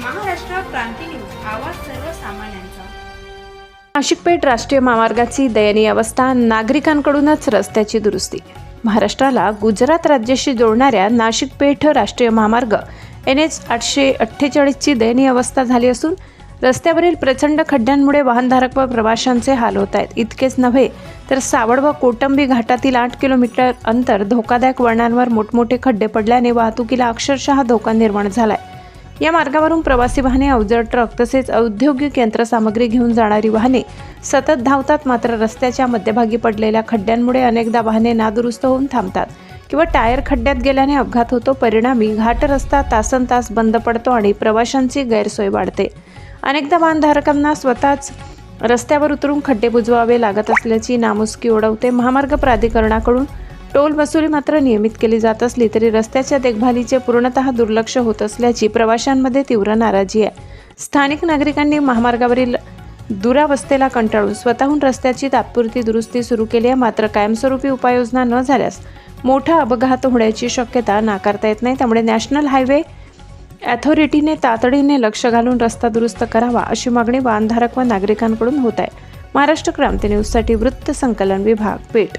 क्रांती news आवाज सर्वसामान्यांचा. नाशिक पेठ राष्ट्रीय महामार्गाची दयनीय अवस्था नागरिकांकडूनच रस्त्याची दुरुस्ती. महाराष्ट्राला गुजरात राज्याशी जोडणाऱ्या नाशिक पेठ राष्ट्रीय महामार्ग एन एच आठशे अठ्ठेचाळीसची दयनीय अवस्था झाली असून रस्त्यावरील प्रचंड खड्ड्यांमुळे वाहनधारक व प्रवाशांचे हाल होत आहेत. इतकेच नव्हे तर सावड व कोटंबी घाटातील आठ किलोमीटर अंतर धोकादायक वळणांवर मोठमोठे खड्डे पडल्याने वाहतुकीला अक्षरशः धोका निर्माण झालाय. या मार्गावरून प्रवासी वाहने अवजड ट्रक तसेच औद्योगिक यंत्रसामग्री घेऊन जाणारी वाहने सतत धावतात मात्र रस्त्याच्या मध्यभागी पडलेल्या खड्ड्यांमुळे अनेकदा वाहने नादुरुस्त होऊन थांबतात किंवा टायर खड्ड्यात गेल्याने अपघात होतो. परिणामी घाट रस्ता तासन तास बंद पडतो आणि प्रवाशांची गैरसोय वाढते. अनेकदा वाहनधारकांना स्वतःच रस्त्यावर उतरून खड्डे बुजवावे लागत असल्याची नामुसकी ओढवते महामार्ग प्राधिकरणाकडून टोल वसुली मात्र नियमित केली जात असली तरी रस्त्याच्या देखभालीचे पूर्णतः दुर्लक्ष होत असल्याची प्रवाशांमध्ये तीव्र नाराजी आहे. स्थानिक नागरिकांनी महामार्गावरील दुरावस्थेला कंटाळून स्वतःहून रस्त्याची तात्पुरती दुरुस्ती सुरू केली आहे. मात्र कायमस्वरूपी उपाययोजना न झाल्यास मोठा अपघात होण्याची शक्यता नाकारता येत नाही. त्यामुळे नॅशनल हायवे अथॉरिटीने तातडीने लक्ष घालून रस्ता दुरुस्त करावा अशी मागणी वाहनधारक व नागरिकांकडून होत आहे. महाराष्ट्र क्रांती न्यूजसाठी वृत्त संकलन विभाग पेठ